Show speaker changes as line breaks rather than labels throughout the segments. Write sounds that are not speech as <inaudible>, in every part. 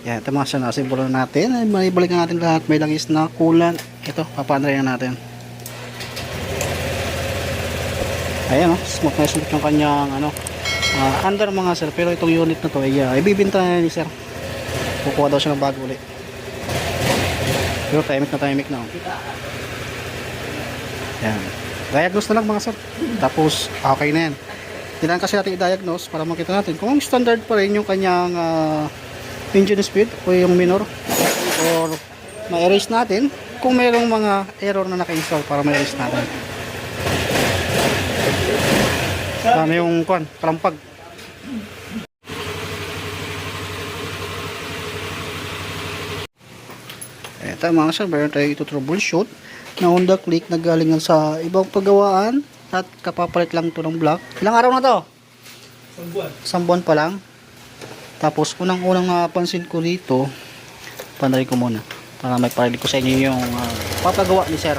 Yan, ito mga sir, nasimbolo na natin. Ay, Maibalik na natin lahat. May langis na kulan. Ito, papanray na natin. Ayan, oh, smooth na smooth yung kanyang, ano, ah, under mga sir. Pero itong unit na to, ay, uh, ibibinta na ni sir. Kukuha daw siya ng bago ulit. Pero timing na timing na, oh. Yan. Diagnose na lang mga sir. Tapos, okay na yan. Kailangan kasi natin i-diagnose para makita natin kung standard pa rin yung kanyang ah, engine speed o yung minor or ma-erase natin kung mayroong mga error na naka-install para ma-erase natin. Dami yung kwan, kalampag. Eto mga sir, meron tayo ito troubleshoot na Honda Click na galing sa ibang paggawaan at kapapalit lang to ng block. Ilang araw na to?
Isang buwan.
Isang buwan pa lang. Tapos unang-unang napansin ko dito, panay ko muna para may parinig ko sa inyo yung ah, papagawa ni sir.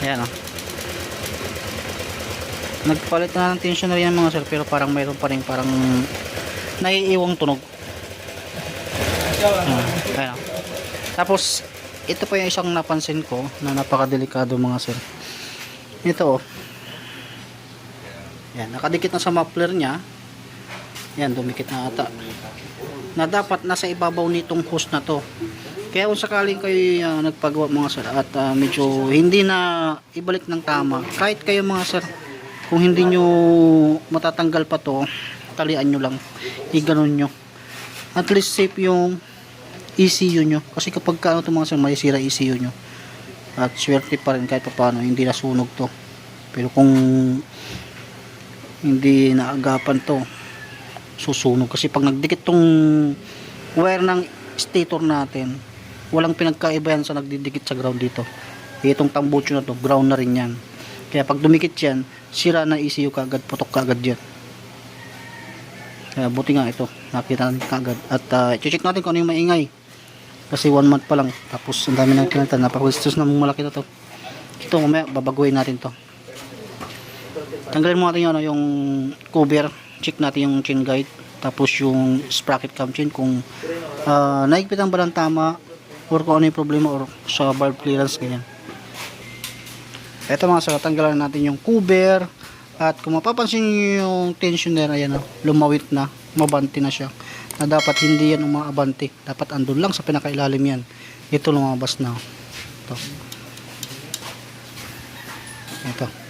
Ayan o. Nagpalit na ng tensioner yan mga sir pero parang mayroon pa rin parang naiiwang tunog. Ah, ayan o. Tapos ito pa yung isang napansin ko na napakadelikado mga sir. Ito oh. Yan, nakadikit na sa muffler niya. Yan, dumikit na ata. Na dapat nasa ibabaw nitong hose na to. Kaya kung sakaling kayo ah, nagpagawa mga sir at ah, medyo hindi na ibalik ng tama, kahit kayo mga sir, kung hindi nyo matatanggal pa to, talian nyo lang. I-ganon nyo. At least safe yung ECU nyo. Kasi kapag ka, ano to mga sir, may sira ECU nyo. At swerte pa rin kahit pa paano, hindi nasunog to. Pero kung hindi naagapan to, susunog. Kasi pag nagdikit tong wire ng stator natin, walang pinagkaiba yan sa nagdidikit sa ground dito. Itong tambucho na to, ground na rin yan. Kaya pag dumikit yan, sira na ECU kagad, putok kagad yan. Kaya buti nga ito, nakita natin kagad. At uh, check natin kung ano yung maingay. Kasi one month pa lang. Tapos ang dami ng kinanta. Napakwistos na malaki na to. Ito mamaya babaguhin natin to. Tanggalin mo natin yung, ano, yung cover. Check natin yung chain guide. Tapos yung sprocket cam chain kung uh, naigpitan ba ng tama or kung ano yung problema or sa valve clearance ganyan. Ito mga sir, tanggalan natin yung cover. At kung mapapansin nyo yung tensioner ayan o, lumawit na, mabanti na siya. Na dapat hindi yan umaabante. Dapat andun lang sa pinakailalim yan. Ito lumabas na. Ito. Ito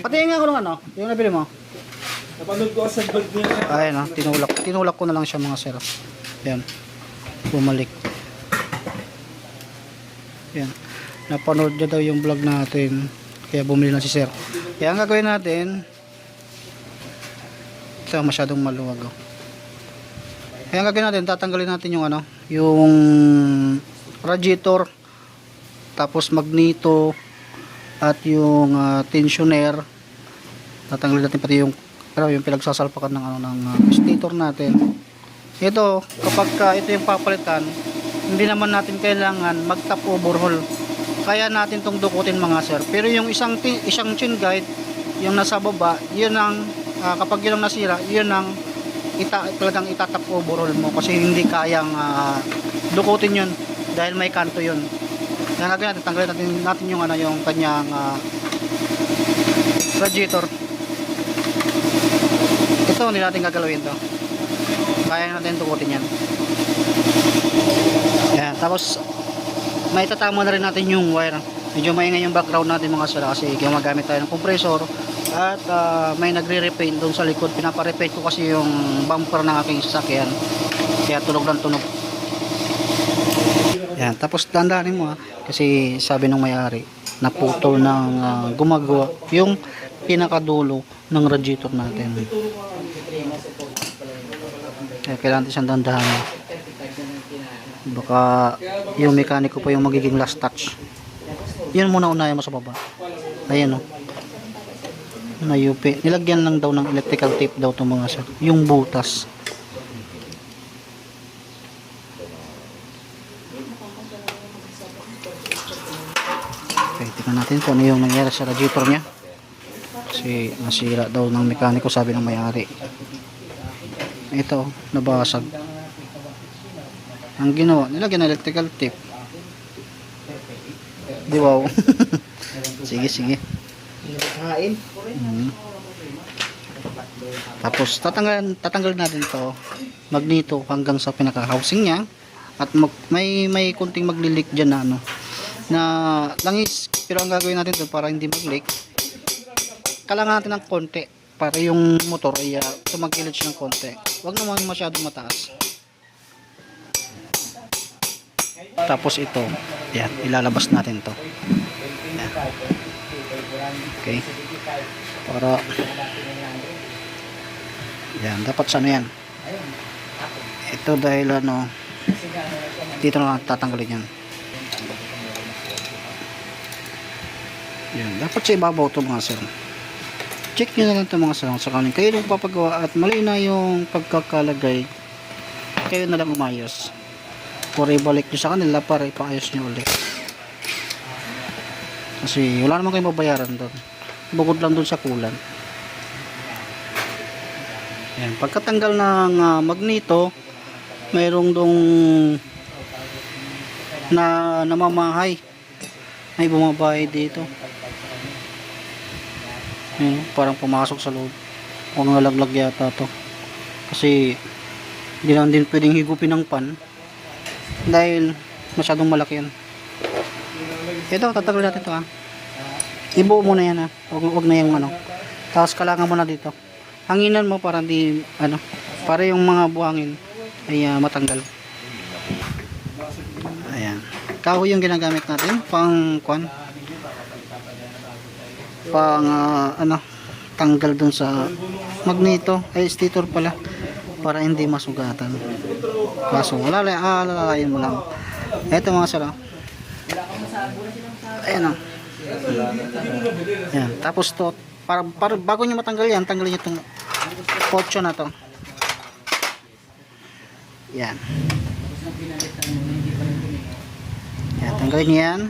pati nga ko lang ano yung nabili mo
Napanood ko sa vlog niya.
ayan o, tinulak tinulak ko na lang siya mga sir yan bumalik yan napanood niya daw yung vlog natin kaya bumili na si sir kaya ang gagawin natin ito masyadong maluwag oh. kaya ang gagawin natin tatanggalin natin yung ano yung radiator tapos magneto at yung ah, tensioner tatanggalin natin pati yung ano, yung pinagsasalpakan ng ano ng ah, stator natin. Ito kapag ka ito yung papalitan hindi naman natin kailangan mag top overhaul. Kaya natin tong dukutin mga sir. Pero yung isang isang chin guide yung nasa baba yun ang ah, kapag yun ang nasira yun ang ita, talagang itatap overhaul mo kasi hindi kayang ah, dukutin yun dahil may kanto yun kaya natin natin tanggalin natin, natin yung ano yung kanyang ah, radiator. Ito hindi natin gagalawin to. Kaya natin tukutin yan. Yan tapos may tatama na rin natin yung wire. Medyo maingay yung background natin mga sala kasi gumagamit tayo ng compressor at ah, may nagre-repaint doon sa likod. Pinapa-repaint ko kasi yung bumper ng aking sasakyan. Kaya tunog ng tunog yan tapos dandanin mo ha kasi sabi ng may-ari naputol ng ah, gumagawa yung pinakadulo ng radiator natin. Kaya kailangan natin siyang dandahan. Baka yung mekaniko pa yung magiging last touch. Yun muna unayan mo sa baba. Ayan o na UP nilagyan lang daw ng electrical tape daw itong mga sir. Yung butas okay tingnan natin kung ano yung nangyari sa radiator nya Kasi nasira daw ng mekaniko sabi ng may-ari. Ito, nabasag. Ang ginawa, nilagyan ng electrical tape. Di wow. <laughs> sige, sige.
Kain.
Mm. Tapos tatanggal tatanggalin natin to magneto hanggang sa pinaka housing niya at mag, may may kunting maglilik diyan na ano na langis. Pero ang gagawin natin to para hindi mag-leak kailangan natin ng konti para yung motor ay uh, tumagilid siya ng konti. Wag naman masyadong mataas. Tapos ito yan ilalabas natin to. Okay. Para yan dapat sa ano yan? Ito dahil ano dito na lang tatanggalin yan. Yan. Dapat sa ibabaw to mga sir. Check nyo na lang ito mga sir sa kanin. Kayo nung papagawa at mali na yung pagkakalagay. Kayo na lang umayos. Or ibalik nyo sa kanila para ipaayos nyo ulit. Kasi wala naman kayong babayaran doon. Bukod lang doon sa kulan. Yan. Pagkatanggal ng ah, magneto mayroong dong na namamahay. May bumabahay dito. Ayan, parang pumasok sa loob. O nalaglag yata to. Kasi hindi lang din pwedeng higupin ng pan. Dahil masyadong malaki yan ito tatanggal natin to ha. Ibuo mo na yan ha. Huwag, huwag na yung ano. Tapos kailangan mo dito. Hanginan mo para di ano para yung mga buhangin ay ah, matanggal. Ayan. Kahoy yung ginagamit natin? Pang kwan? Pang ah, ano? Tanggal dun sa magneto ay stator pala para hindi masugatan. Kaso wala ah, lalalayin mo lang. Eto mga sara ayan o ayan. Tapos to para, para bago nyo matanggal yan tanggalin nyo itong pocho na to yan. Yan tanggalin nyo yan.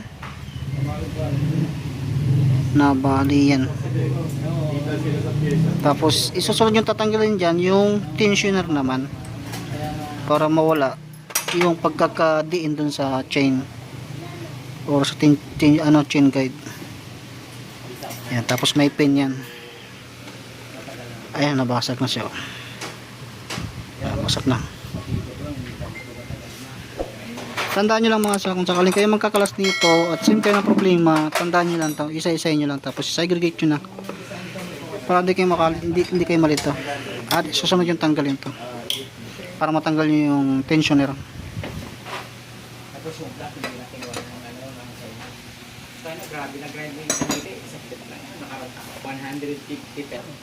Na bali yan. Tapos isusunod yung tatanggalin dyan yung tensioner naman para mawala yung pagkakadiin dun sa chain or sa tin, tin, ano, chain guide. Yan tapos may pin yan. Ayan nabasag na siya. Yan, basag na tandaan nyo lang mga sa kung sakaling kayo magkakalas dito at same kayo ng problema tandaan nyo lang isa-isa nyo lang tapos segregate nyo na para hindi kayo makal hindi, hindi kayo malito at susunod yung tanggalin to para matanggal nyo yung tensioner
na grabe na grind mo yung. Isang bit lang. Nakaroon ako. 150 pesos.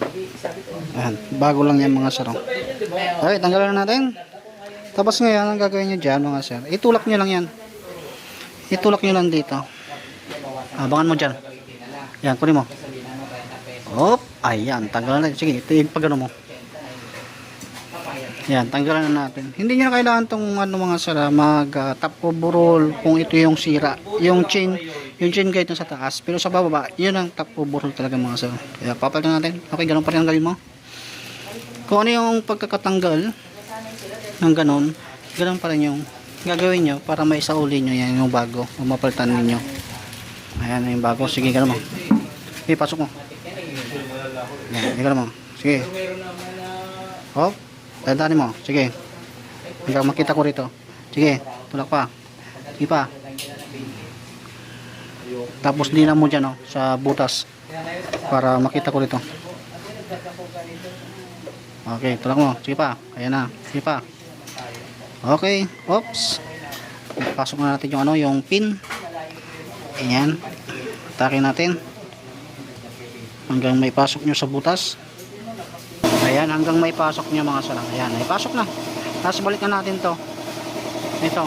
Sabi, sabi ko.
Ayan, bago lang yan mga sir. oh. Okay, tanggalan na natin. Tapos ngayon, ang gagawin nyo dyan mga sir, itulak nyo lang yan. Itulak nyo lang dito. Abangan mo dyan. Yan, kunin mo. Hop, ayan, tanggalan natin. Sige, ito yung mo. Yan, tanggalan na natin. Hindi nyo na kailangan tong ano mga sir, ah, mag uh, top cover roll kung ito yung sira. Yung chain, yung chain guide sa taas. Pero sa bababa, yun ang top cover roll talaga mga sir. Kaya papalitan natin. Okay, ganun pa rin ang gawin mo. Kung ano yung pagkakatanggal ng ganun, ganun pa rin yung gagawin nyo para may isauli nyo yan yung bago o mapalitan ninyo. Ayan yung bago. Sige, ganun mo. Sige, pasok mo. Yan, ganun mo. Sige. Hop. Tandaan mo. Sige. Hanggang makita ko rito. Sige. Tulak pa. Sige pa. Tapos dinan mo dyan oh, sa butas. Para makita ko rito. Okay, tulak mo. Sige pa. Ayan na. Sige pa. Okay. Oops. Pasok na natin yung ano, yung pin. Ayan. Takin natin. Hanggang may pasok nyo sa butas. Ayan, hanggang may pasok nyo mga sarang. Ayan, may pasok na. Tapos balikan natin to. Ito.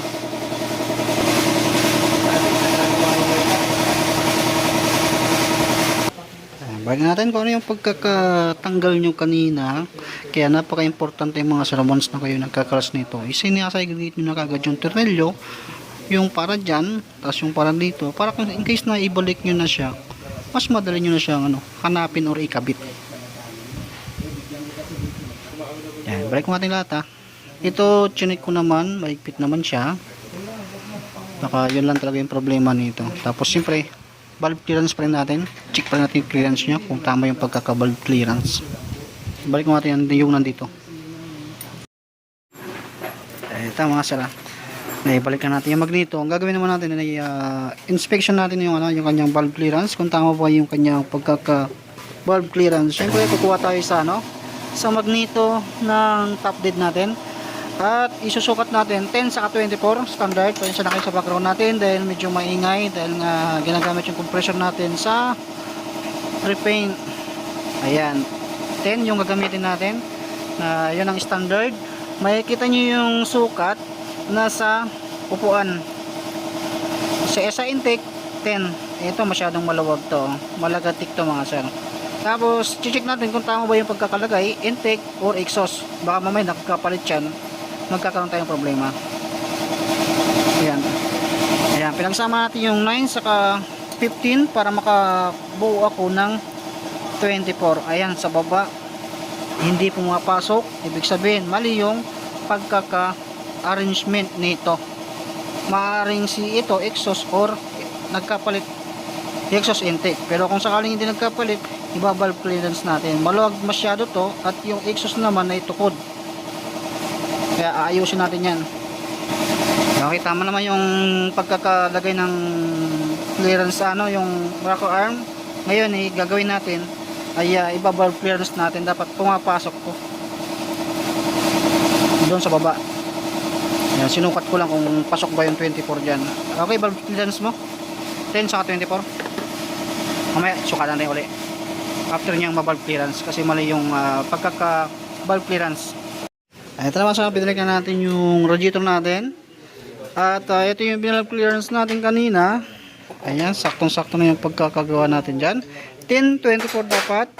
Balikan natin kung ano yung pagkakatanggal nyo kanina. Kaya napaka-importante yung mga once na kayo nagkakalas nito. Isinasagagate nyo na kagad yung tornilyo. Yung para dyan, tapos yung para dito. Para kung in case na ibalik nyo na siya, mas madali nyo na siyang ano, hanapin or ikabit. Yan, balik natin lahat ha. Ito, chinik ko naman, mahigpit naman siya. Baka yun lang talaga yung problema nito. Tapos siyempre, valve clearance pa rin natin. Check pa rin natin yung clearance niya kung tama yung pagkaka-valve clearance. Balik mo natin yung, nandito. Eh, ito mga sala. Naibalik na natin yung magneto. Ang gagawin naman natin ay uh, inspection natin yung ano, yung kanyang valve clearance kung tama ba yung kanyang pagkaka valve clearance. Syempre kukuha tayo sa ano, sa magneto ng top dead natin. At isusukat natin 10 saka 24 standard. Pasensya na kayo sa background natin dahil medyo maingay dahil nga ginagamit yung compressor natin sa repaint. Ayan. 10 yung gagamitin natin. Na yun ang standard. Makikita nyo yung sukat nasa upuan. Sa SA intake 10. Ito masyadong maluwag to. Malagatik to mga sir. Tapos, check natin kung tama ba yung pagkakalagay, intake or exhaust. Baka mamaya nakakapalit yan, magkakaroon tayong problema. Ayan. Ayan, pinagsama natin yung 9 saka 15 para makabuo ako ng 24. Ayan, sa baba, hindi pumapasok. Ibig sabihin, mali yung pagkaka-arrangement nito. Maaring si ito, exhaust or nagkapalit exhaust intake. Pero kung sakaling hindi nagkapalit, iba-valve clearance natin. Maluwag masyado to at yung exhaust naman ay tukod. Kaya aayusin natin yan. Okay, tama naman yung pagkakalagay ng clearance sa ano, yung rocker arm. Ngayon, eh, gagawin natin ay uh, iba-valve clearance natin. Dapat pumapasok to. Doon sa baba. Yan, sinukat ko lang kung pasok ba yung 24 dyan. Okay, valve clearance mo. 10 saka 24. Mamaya, sukatan natin uli. After niyang ma-valve clearance. Kasi mali yung ah, pagkaka-valve clearance. Ito naman sa pinalik na natin yung radiator natin. At ah, ito yung binalve clearance natin kanina. Ayan, saktong-sakto na yung pagkakagawa natin dyan. 10.24 dapat.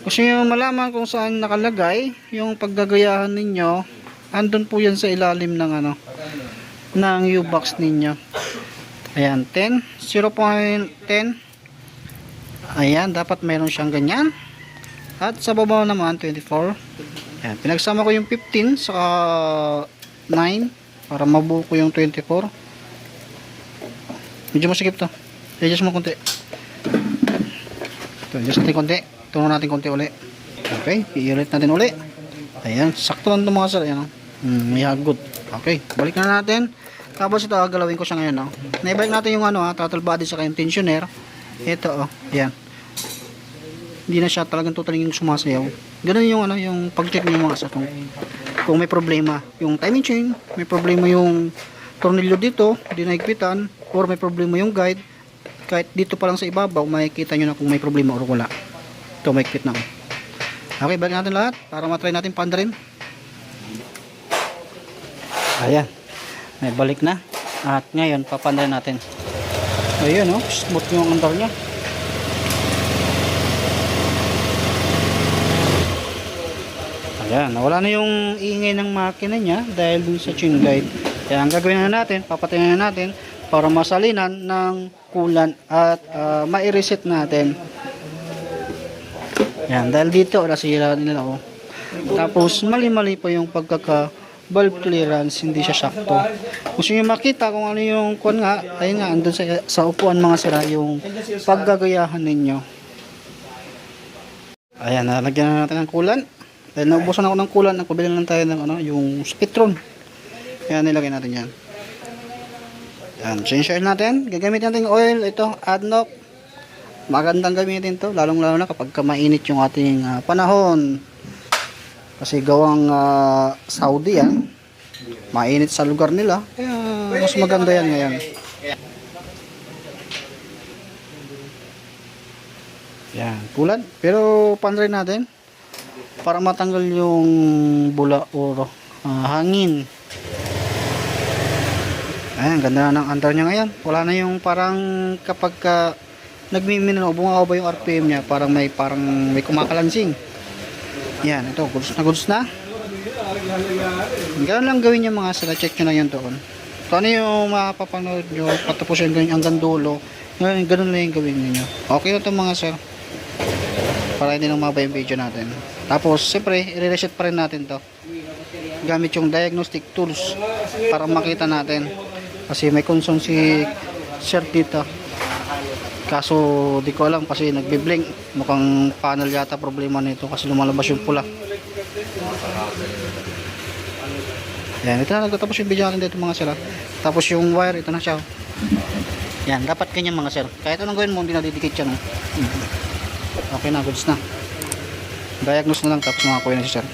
Gusto nyo malaman kung saan nakalagay yung paggagayahan ninyo, andun po yan sa ilalim ng ano, ng U-box ninyo. Ayan, 10, 0.10. Ayan, dapat mayroon siyang ganyan. At sa baba naman, 24. Ayan, pinagsama ko yung 15 saka 9 para mabuo ko yung 24. Medyo masikip to. I-adjust mo konti. Ito, adjust natin konti. Tuno natin konti uli. Okay, i-ulit natin uli. Ayan, sakto lang ito mga sir. Ayan, oh. Hmm, may hagot. Okay, balik na natin. Tapos ito, galawin ko siya ngayon. Oh. Naibalik natin yung ano, ha, throttle body sa yung tensioner. Ito, oh. Ayan. Hindi na siya talagang totally yung sumasayaw. Ganun yung ano, yung pag-check niyo mga sir. Kung, kung may problema, yung timing chain, may problema yung tornilyo dito, di naigpitan, or may problema yung guide, kahit dito pa lang sa ibabaw, makikita nyo na kung may problema or wala. Ito, maigpit na. Okay, balik natin lahat para matry natin pandarin. Ayan. May balik na. At ngayon, papandarin natin. Ayun, oh. Smooth yung andar niya. Ayan, nawala na yung ingay ng makina niya dahil dun sa chin guide. Kaya ang gagawin na natin, papatayin na natin para masalinan ng kulan at uh, ma-reset natin. Yan, dahil dito nasira nila oh. Tapos mali-mali pa yung pagkaka valve clearance, hindi siya sakto. Gusto niyo makita kung ano yung kuan nga, ayun nga andun sa sa upuan mga sira yung paggagayahan ninyo. Ayan, nalagyan na natin ng kulan. Dahil naubusan ako ng kulan, nagpabili lang tayo ng ano, yung Spectron. Kaya nilagay natin yan. Yan, change oil natin. Gagamit natin oil, ito, ADNOC. Magandang gamitin to, lalong lalo na kapag ka mainit yung ating ah, panahon. Kasi gawang ah, Saudi yan. Mainit sa lugar nila. Kaya mas maganda yan ngayon. Yan, pulan. Pero panray natin para matanggal yung bula o ah, hangin. Ayan, ganda na ng andar niya ngayon. Wala na yung parang kapag ka nagmimino, bumaba yung RPM niya, parang may parang may kumakalansing. Yan, ito, goods na goods na. Ganun lang gawin yung mga sila, check nyo na yun doon. So ano yung mapapanood nyo, patapos yung ganyan hanggang dulo, ganun, ganun lang yung gawin ninyo. Okay na to mga sir. Para hindi nang mababa yung video natin. Tapos, siyempre, i-reset pa rin natin to. Gamit yung diagnostic tools para makita natin. Kasi may concern si sir dito. Kaso, di ko alam kasi nagbi-blink. Mukhang panel yata problema nito kasi lumalabas yung pula. Yan, ito na nagtatapos yung video natin dito mga sir. ah. Tapos yung wire, ito na siya. Yan, dapat ganyan mga sir. Kahit anong gawin mo, hindi nadidikit yan. oh. Okay na, goods na. Diagnose na lang tapos makakuha na si sir.